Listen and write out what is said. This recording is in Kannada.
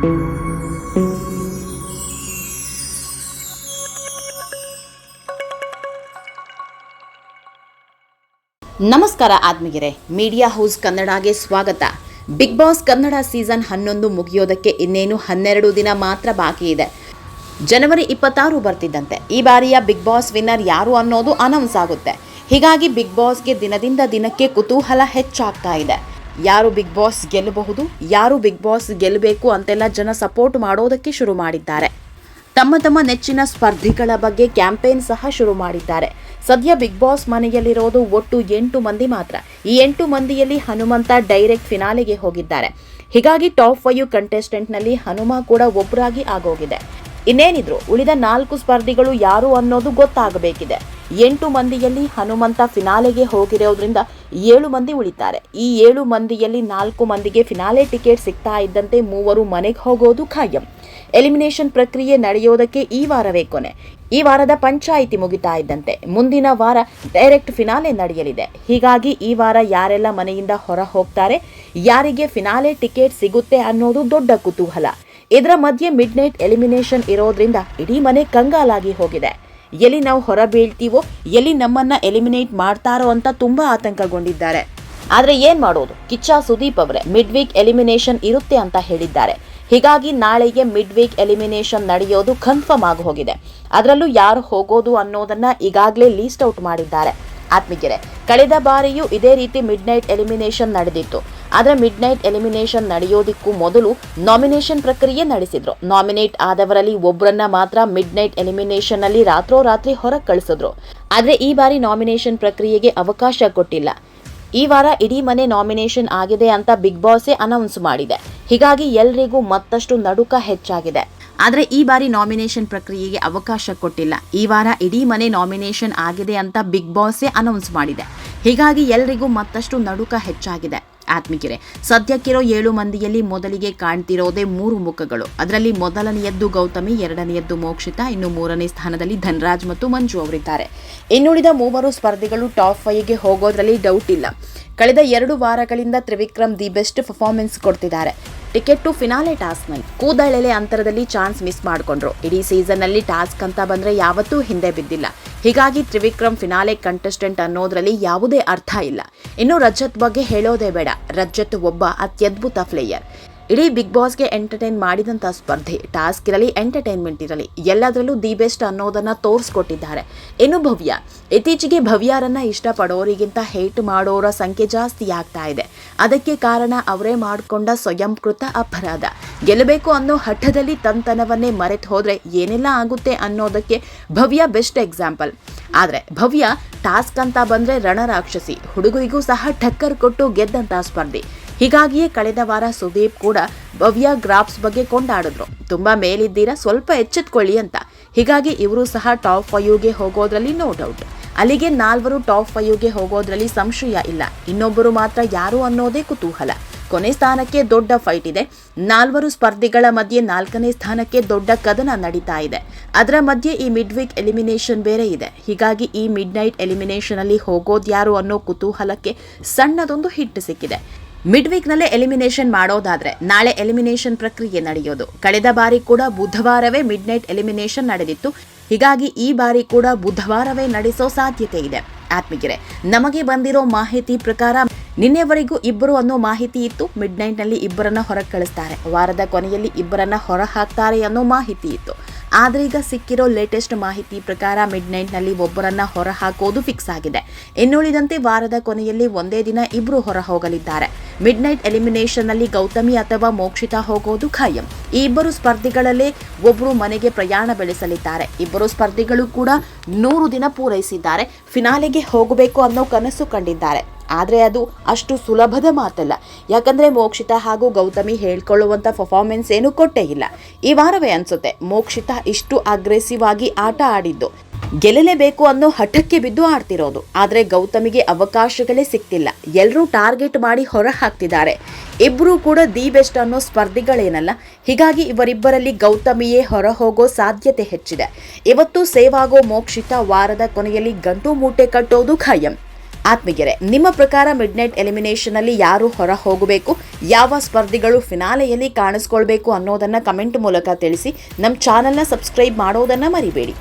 ನಮಸ್ಕಾರ ಆತ್ಮೀಗೆರೆ ಮೀಡಿಯಾ ಹೌಸ್ ಕನ್ನಡಗೆ ಸ್ವಾಗತ. ಬಿಗ್ ಬಾಸ್ ಕನ್ನಡ ಸೀಸನ್ ಹನ್ನೊಂದು ಮುಗಿಯೋದಕ್ಕೆ ಇನ್ನೇನು ಹನ್ನೆರಡು ದಿನ ಮಾತ್ರ ಬಾಕಿ ಇದೆ. ಜನವರಿ ಇಪ್ಪತ್ತಾರು ಬರ್ತಿದ್ದಂತೆ. ಈ ಬಾರಿಯ ಬಿಗ್ ಬಾಸ್ ವಿನ್ನರ್ ಯಾರು ಅನ್ನೋದು ಅನೌನ್ಸ್ ಆಗುತ್ತೆ. ಹೀಗಾಗಿ ಬಿಗ್ ಬಾಸ್ಗೆ ದಿನದಿಂದ ದಿನಕ್ಕೆ ಕುತೂಹಲ ಹೆಚ್ಚಾಗ್ತಾ ಇದೆ. ಯಾರು ಬಿಗ್ ಬಾಸ್ ಗೆಲ್ಲಬಹುದು, ಯಾರು ಬಿಗ್ ಬಾಸ್ ಗೆಲ್ಲಬೇಕು ಅಂತೆಲ್ಲ ಜನ ಸಪೋರ್ಟ್ ಮಾಡೋದಕ್ಕೆ ಶುರು ಮಾಡಿದ್ದಾರೆ. ತಮ್ಮ ತಮ್ಮ ನೆಚ್ಚಿನ ಸ್ಪರ್ಧಿಗಳ ಬಗ್ಗೆ ಕ್ಯಾಂಪೇನ್ ಸಹ ಶುರು ಮಾಡಿದ್ದಾರೆ. ಸದ್ಯ ಬಿಗ್ ಬಾಸ್ ಮನೆಯಲ್ಲಿರೋದು ಒಟ್ಟು ಎಂಟು ಮಂದಿ ಮಾತ್ರ. ಈ ಎಂಟು ಮಂದಿಯಲ್ಲಿ ಹನುಮಂತ ಡೈರೆಕ್ಟ್ ಫಿನಾಲೆಗೆ ಹೋಗಿದ್ದಾರೆ. ಹೀಗಾಗಿ ಟಾಪ್ ಫೈವ್ ಕಂಟೆಸ್ಟೆಂಟ್ನಲ್ಲಿ ಹನುಮ ಕೂಡ ಒಬ್ಬರಾಗಿ ಆಗೋಗಿದೆ. ಇನ್ನೇನಿದ್ರು ಉಳಿದ ನಾಲ್ಕು ಸ್ಪರ್ಧಿಗಳು ಯಾರು ಅನ್ನೋದು ಗೊತ್ತಾಗಬೇಕಿದೆ. ಎಂಟು ಮಂದಿಯಲ್ಲಿ ಹನುಮಂತ ಫಿನಾಲೆಗೆ ಹೋಗಿರೋದ್ರಿಂದ ಏಳು ಮಂದಿ ಉಳಿತಾರೆ. ಈ ಏಳು ಮಂದಿಯಲ್ಲಿ ನಾಲ್ಕು ಮಂದಿಗೆ ಫಿನಾಲೆ ಟಿಕೆಟ್ ಸಿಗ್ತಾ ಇದ್ದಂತೆ ಮೂವರು ಮನೆಗೆ ಹೋಗೋದು ಖಾಯಂ. ಎಲಿಮಿನೇಷನ್ ಪ್ರಕ್ರಿಯೆ ನಡೆಯೋದಕ್ಕೆ ಈ ವಾರವೇ ಕೊನೆ. ಈ ವಾರದ ಪಂಚಾಯಿತಿ ಮುಗಿತಾ ಇದ್ದಂತೆ. ಮುಂದಿನ ವಾರ ಡೈರೆಕ್ಟ್ ಫಿನಾಲೆ ನಡೆಯಲಿದೆ. ಹೀಗಾಗಿ ಈ ವಾರ ಯಾರೆಲ್ಲ ಮನೆಯಿಂದ ಹೊರ ಹೋಗ್ತಾರೆ, ಯಾರಿಗೆ ಫಿನಾಲೆ ಟಿಕೆಟ್ ಸಿಗುತ್ತೆ ಅನ್ನೋದು ದೊಡ್ಡ ಕುತೂಹಲ. ಇದರ ಮಧ್ಯೆ ಮಿಡ್ ನೈಟ್ ಎಲಿಮಿನೇಷನ್ ಇರೋದ್ರಿಂದ ಇಡೀ ಮನೆ ಕಂಗಾಲಾಗಿ ಹೋಗಿದೆ. ಎಲ್ಲಿ ನಾವು ಹೊರ ಬೀಳ್ತೀವೋ, ಎಲ್ಲಿ ನಮ್ಮನ್ನ ಎಲಿಮಿನೇಟ್ ಮಾಡ್ತಾರೋ ಅಂತ ತುಂಬಾ ಆತಂಕಗೊಂಡಿದ್ದಾರೆ. ಆದ್ರೆ ಏನ್ ಮಾಡೋದು? ಕಿಚ್ಚ ಸುದೀಪ್ ಅವರೇ ಮಿಡ್ ವೀಕ್ ಎಲಿಮಿನೇಷನ್ ಇರುತ್ತೆ ಅಂತ ಹೇಳಿದ್ದಾರೆ. ಹೀಗಾಗಿ ನಾಳೆಗೆ ಮಿಡ್ ವೀಕ್ ಎಲಿಮಿನೇಷನ್ ನಡೆಯೋದು ಕನ್ಫರ್ಮ್ ಆಗಿ ಹೋಗಿದೆ. ಅದರಲ್ಲೂ ಯಾರು ಹೋಗೋದು ಅನ್ನೋದನ್ನ ಈಗಾಗಲೇ ಲೀಸ್ಟ್ ಔಟ್ ಮಾಡಿದ್ದಾರೆ. ಆತ್ಮೀಗೆರೆ ಕಳೆದ ಬಾರಿಯೂ ಇದೇ ರೀತಿ ಮಿಡ್ ನೈಟ್ ಎಲಿಮಿನೇಷನ್ ನಡೆದಿತ್ತು. ಆದರೆ ಮಿಡ್ ನೈಟ್ ಎಲಿಮಿನೇಷನ್ ನಡೆಯೋದಕ್ಕೂ ಮೊದಲು ನಾಮಿನೇಷನ್ ಪ್ರಕ್ರಿಯೆ ನಡೆಸಿದ್ರು. ನಾಮಿನೇಟ್ ಆದವರಲ್ಲಿ ಒಬ್ಬರನ್ನ ಮಾತ್ರ ಮಿಡ್ ನೈಟ್ ಎಲಿಮಿನೇಷನ್ ಅಲ್ಲಿ ರಾತ್ರೋರಾತ್ರಿ ಹೊರಗೆ ಕಳಿಸಿದ್ರು. ಆದರೆ ಈ ಬಾರಿ ನಾಮಿನೇಷನ್ ಪ್ರಕ್ರಿಯೆಗೆ ಅವಕಾಶ ಕೊಟ್ಟಿಲ್ಲ. ಈ ವಾರ ಇಡೀ ಮನೆ ನಾಮಿನೇಷನ್ ಆಗಿದೆ ಅಂತ ಬಿಗ್ ಬಾಸೇ ಅನೌನ್ಸ್ ಮಾಡಿದೆ. ಹೀಗಾಗಿ ಎಲ್ರಿಗೂ ಮತ್ತಷ್ಟು ನಡುಕ ಹೆಚ್ಚಾಗಿದೆ. ಆದರೆ ಈ ಬಾರಿ ನಾಮಿನೇಷನ್ ಪ್ರಕ್ರಿಯೆಗೆ ಅವಕಾಶ ಕೊಟ್ಟಿಲ್ಲ. ಈ ವಾರ ಇಡೀ ಮನೆ ನಾಮಿನೇಷನ್ ಆಗಿದೆ ಅಂತ ಬಿಗ್ ಬಾಸೇ ಅನೌನ್ಸ್ ಮಾಡಿದೆ. ಹೀಗಾಗಿ ಎಲ್ರಿಗೂ ಮತ್ತಷ್ಟು ನಡುಕ ಹೆಚ್ಚಾಗಿದೆ. ಆತ್ಮಿಕರೆ, ಸದ್ಯಕ್ಕಿರೋ ಏಳು ಮಂದಿಯಲ್ಲಿ ಮೊದಲಿಗೆ ಕಾಣ್ತಿರೋದೇ ಮೂರು ಮುಖಗಳು. ಅದರಲ್ಲಿ ಮೊದಲನೆಯದ್ದು ಗೌತಮಿ, ಎರಡನೆಯದ್ದು ಮೋಕ್ಷಿತ, ಇನ್ನು ಮೂರನೇ ಸ್ಥಾನದಲ್ಲಿ ಧನರಾಜ್ ಮತ್ತು ಮಂಜು ಅವರಿದ್ದಾರೆ. ಇನ್ನುಳಿದ ಮೂವರು ಸ್ಪರ್ಧಿಗಳು ಟಾಪ್ ಫೈವ್ಗೆ ಹೋಗೋದ್ರಲ್ಲಿ ಡೌಟ್ ಇಲ್ಲ. ಕಳೆದ ಎರಡು ವಾರಗಳಿಂದ ತ್ರಿವಿಕ್ರಮ್ ದಿ ಬೆಸ್ಟ್ ಪರ್ಫಾರ್ಮೆನ್ಸ್ ಕೊಡ್ತಿದ್ದಾರೆ. ಟಿಕೆಟ್ ಟು ಫಿನಾಲೆ ಟಾಸ್ಕ್ನಲ್ಲಿ ಕೂದಳೆಲೆ ಅಂತರದಲ್ಲಿ ಚಾನ್ಸ್ ಮಿಸ್ ಮಾಡಿಕೊಂಡ್ರು. ಇಡೀ ಸೀಸನ್ನಲ್ಲಿ ಟಾಸ್ಕ್ ಅಂತ ಬಂದ್ರೆ ಯಾವತ್ತೂ ಹಿಂದೆ ಬಿದ್ದಿಲ್ಲ. ಹೀಗಾಗಿ ತ್ರಿವಿಕ್ರಮ್ ಫಿನಾಲೆ ಕಂಟೆಸ್ಟೆಂಟ್ ಅನ್ನೋದ್ರಲ್ಲಿ ಯಾವುದೇ ಅರ್ಥ ಇಲ್ಲ. ಇನ್ನು ರಜತ್ ಬಗ್ಗೆ ಹೇಳೋದೇ ಬೇಡ. ರಜತ್ ಒಬ್ಬ ಅತ್ಯದ್ಭುತ ಪ್ಲೇಯರ್ ಇಡೀ ಬಿಗ್ ಬಾಸ್ಗೆ ಎಂಟರ್ಟೈನ್ ಮಾಡಿದಂಥ ಸ್ಪರ್ಧೆ ಟಾಸ್ಕ್ ಇರಲಿ ಎಂಟರ್ಟೈನ್ಮೆಂಟ್ ಇರಲಿ, ಎಲ್ಲದರಲ್ಲೂ ದಿ ಬೆಸ್ಟ್ ಅನ್ನೋದನ್ನ ತೋರಿಸ್ಕೊಟ್ಟಿದ್ದಾರೆ. ಏನು ಭವ್ಯ, ಇತ್ತೀಚೆಗೆ ಭವ್ಯಾರನ್ನು ಇಷ್ಟಪಡೋರಿಗಿಂತ ಹೇಟ್ ಮಾಡೋರ ಸಂಖ್ಯೆ ಜಾಸ್ತಿ ಆಗ್ತಾ ಇದೆ. ಅದಕ್ಕೆ ಕಾರಣ ಅವರೇ ಮಾಡಿಕೊಂಡ ಸ್ವಯಂಕೃತ ಅಪರಾಧ. ಗೆಲ್ಲಬೇಕು ಅನ್ನೋ ಹಠದಲ್ಲಿ ತಂತನವನ್ನೇ ಮರೆತು ಹೋದರೆ ಏನೆಲ್ಲ ಆಗುತ್ತೆ ಅನ್ನೋದಕ್ಕೆ ಭವ್ಯ ಬೆಸ್ಟ್ ಎಕ್ಸಾಂಪಲ್ ಆದರೆ ಭವ್ಯ ಟಾಸ್ಕ್ ಅಂತ ಬಂದರೆ ರಣರಾಕ್ಷಸಿ, ಹುಡುಗರಿಗೂ ಸಹ ಟಕ್ಕರ್ ಕೊಟ್ಟು ಗೆದ್ದಂಥ ಸ್ಪರ್ಧಿ. ಹೀಗಾಗಿಯೇ ಕಳೆದ ವಾರ ಸುದೀಪ್ ಕೂಡ ಭವ್ಯ ಗ್ರಾಫ್ಸ್ ಬಗ್ಗೆ ಕೊಂಡಾಡಿದ್ರು. ತುಂಬಾ ಮೇಲಿದ್ದೀರಾ, ಸ್ವಲ್ಪ ಎಚ್ಚೆತ್ಕೊಳ್ಳಿ ಅಂತ. ಹೀಗಾಗಿ ಇವರು ಸಹ ಟಾಪ್ ಫೈವ್ಗೆ ಹೋಗೋದ್ರಲ್ಲಿ ನೋ ಡೌಟ್ ಅಲ್ಲಿಗೆ ನಾಲ್ವರು ಟಾಪ್ ಫೈವ್ಗೆ ಹೋಗೋದ್ರಲ್ಲಿ ಸಂಶಯ ಇಲ್ಲ. ಇನ್ನೊಬ್ಬರು ಮಾತ್ರ ಯಾರು ಅನ್ನೋದೇ ಕುತೂಹಲ. ಕೊನೆ ಸ್ಥಾನಕ್ಕೆ ದೊಡ್ಡ ಫೈಟ್ ಇದೆ. ನಾಲ್ವರು ಸ್ಪರ್ಧಿಗಳ ಮಧ್ಯೆ ನಾಲ್ಕನೇ ಸ್ಥಾನಕ್ಕೆ ದೊಡ್ಡ ಕದನ ನಡೀತಾ ಇದೆ. ಅದರ ಮಧ್ಯೆ ಈ ಮಿಡ್ ವೀಕ್ ಎಲಿಮಿನೇಷನ್ ಬೇರೆ ಇದೆ. ಹೀಗಾಗಿ ಈ ಮಿಡ್ ನೈಟ್ ಎಲಿಮಿನೇಷನ್ ಅಲ್ಲಿ ಹೋಗೋದ್ಯಾರು ಅನ್ನೋ ಕುತೂಹಲಕ್ಕೆ ಸಣ್ಣದೊಂದು ಹಿಟ್ ಸಿಕ್ಕಿದೆ. ಮಿಡ್ ವೀಕ್ನಲ್ಲೇ ಎಲಿಮಿನೇಷನ್ ಮಾಡೋದಾದ್ರೆ ನಾಳೆ ಎಲಿಮಿನೇಷನ್ ಪ್ರಕ್ರಿಯೆ ನಡೆಯೋದು. ಕಳೆದ ಬಾರಿ ಕೂಡ ಬುಧವಾರವೇ ಮಿಡ್ ನೈಟ್ ಎಲಿಮಿನೇಷನ್ ನಡೆದಿತ್ತು. ಹೀಗಾಗಿ ಈ ಬಾರಿ ಕೂಡ ಬುಧವಾರವೇ ನಡೆಸೋ ಸಾಧ್ಯತೆ ಇದೆ. ಆತ್ಮಿಗಿರೆ ನಮಗೆ ಬಂದಿರೋ ಮಾಹಿತಿ ಪ್ರಕಾರ ನಿನ್ನೆವರೆಗೂ ಇಬ್ಬರು ಅನ್ನೋ ಮಾಹಿತಿ ಇತ್ತು. ಮಿಡ್ ನೈಟ್ನಲ್ಲಿ ಇಬ್ಬರನ್ನ ಹೊರಗೆ ಕಳಿಸ್ತಾರೆ ವಾರದ ಕೊನೆಯಲ್ಲಿ ಇಬ್ಬರನ್ನ ಹೊರ ಹಾಕ್ತಾರೆ ಅನ್ನೋ ಮಾಹಿತಿ ಇತ್ತು. ಆದ್ರೆ ಈಗ ಸಿಕ್ಕಿರೋ ಲೇಟೆಸ್ಟ್ ಮಾಹಿತಿ ಪ್ರಕಾರ ಮಿಡ್ ನೈಟ್ನಲ್ಲಿ ಒಬ್ಬರನ್ನ ಹೊರ ಹಾಕೋದು ಫಿಕ್ಸ್ ಆಗಿದೆ. ಇನ್ನುಳಿದಂತೆ ವಾರದ ಕೊನೆಯಲ್ಲಿ ಒಂದೇ ದಿನ ಇಬ್ಬರು ಹೊರ ಹೋಗಲಿದ್ದಾರೆ ಮಿಡ್ ನೈಟ್ ಎಲಿಮಿನೇಷನ್ನಲ್ಲಿ ಗೌತಮಿ ಅಥವಾ ಮೋಕ್ಷಿತಾ ಹೋಗೋದು ಖಾಯಂ. ಈ ಇಬ್ಬರು ಸ್ಪರ್ಧಿಗಳಲ್ಲೇ ಒಬ್ಬರು ಮನೆಗೆ ಪ್ರಯಾಣ ಬೆಳೆಸಲಿದ್ದಾರೆ. ಇಬ್ಬರು ಸ್ಪರ್ಧಿಗಳು ಕೂಡ ನೂರು ದಿನ ಪೂರೈಸಿದ್ದಾರೆ. ಫಿನಾಲೆಗೆ ಹೋಗಬೇಕು ಅನ್ನೋ ಕನಸು ಕಂಡಿದ್ದಾರೆ. ಆದರೆ ಅದು ಅಷ್ಟು ಸುಲಭದ ಮಾತಲ್ಲ. ಯಾಕಂದರೆ ಮೋಕ್ಷಿತಾ ಹಾಗೂ ಗೌತಮಿ ಹೇಳ್ಕೊಳ್ಳುವಂಥ ಪರ್ಫಾರ್ಮೆನ್ಸ್ ಏನು ಕೊಟ್ಟೇ ಇಲ್ಲ. ಈ ವಾರವೇ ಅನಿಸುತ್ತೆ. ಮೋಕ್ಷಿತಾ ಇಷ್ಟು ಅಗ್ರೆಸಿವ್ ಆಗಿ ಆಟ ಆಡಿದ್ದು. ಗೆಲ್ಲಲೇಬೇಕು ಅನ್ನೋ ಹಠಕ್ಕೆ ಬಿದ್ದು ಆಡ್ತಿರೋದು. ಆದರೆ ಗೌತಮಿಗೆ ಅವಕಾಶಗಳೇ ಸಿಕ್ತಿಲ್ಲ. ಎಲ್ಲರೂ ಟಾರ್ಗೆಟ್ ಮಾಡಿ ಹೊರ ಹಾಕ್ತಿದ್ದಾರೆ ಇಬ್ಬರೂ ಕೂಡ ದಿ ಬೆಸ್ಟ್ ಅನ್ನೋ ಸ್ಪರ್ಧಿಗಳೇನಲ್ಲ. ಹೀಗಾಗಿ ಇವರಿಬ್ಬರಲ್ಲಿ ಗೌತಮಿಯೇ ಹೊರ ಹೋಗೋ ಸಾಧ್ಯತೆ ಹೆಚ್ಚಿದೆ. ಇವತ್ತು ಸೇವಾಗೋ ಮೋಕ್ಷಿತ ವಾರದ ಕೊನೆಯಲ್ಲಿ ಗಂಟು ಮೂಟೆ ಕಟ್ಟೋದು ಖಾಯಂ. ಆತ್ಮಗೆರೆ ನಿಮ್ಮ ಪ್ರಕಾರ ಮಿಡ್ ನೈಟ್ ಎಲಿಮಿನೇಷನ್ ಅಲ್ಲಿ ಯಾರು ಹೊರ ಹೋಗಬೇಕು ಯಾವ ಸ್ಪರ್ಧಿಗಳು ಫಿನಾಲೆಯಲ್ಲಿ ಕಾಣಿಸ್ಕೊಳ್ಬೇಕು ಅನ್ನೋದನ್ನ ಕಮೆಂಟ್ ಮೂಲಕ ತಿಳಿಸಿ. ನಮ್ಮ ಚಾನೆಲ್ನ ಸಬ್ಸ್ಕ್ರೈಬ್ ಮಾಡೋದನ್ನ ಮರಿಬೇಡಿ.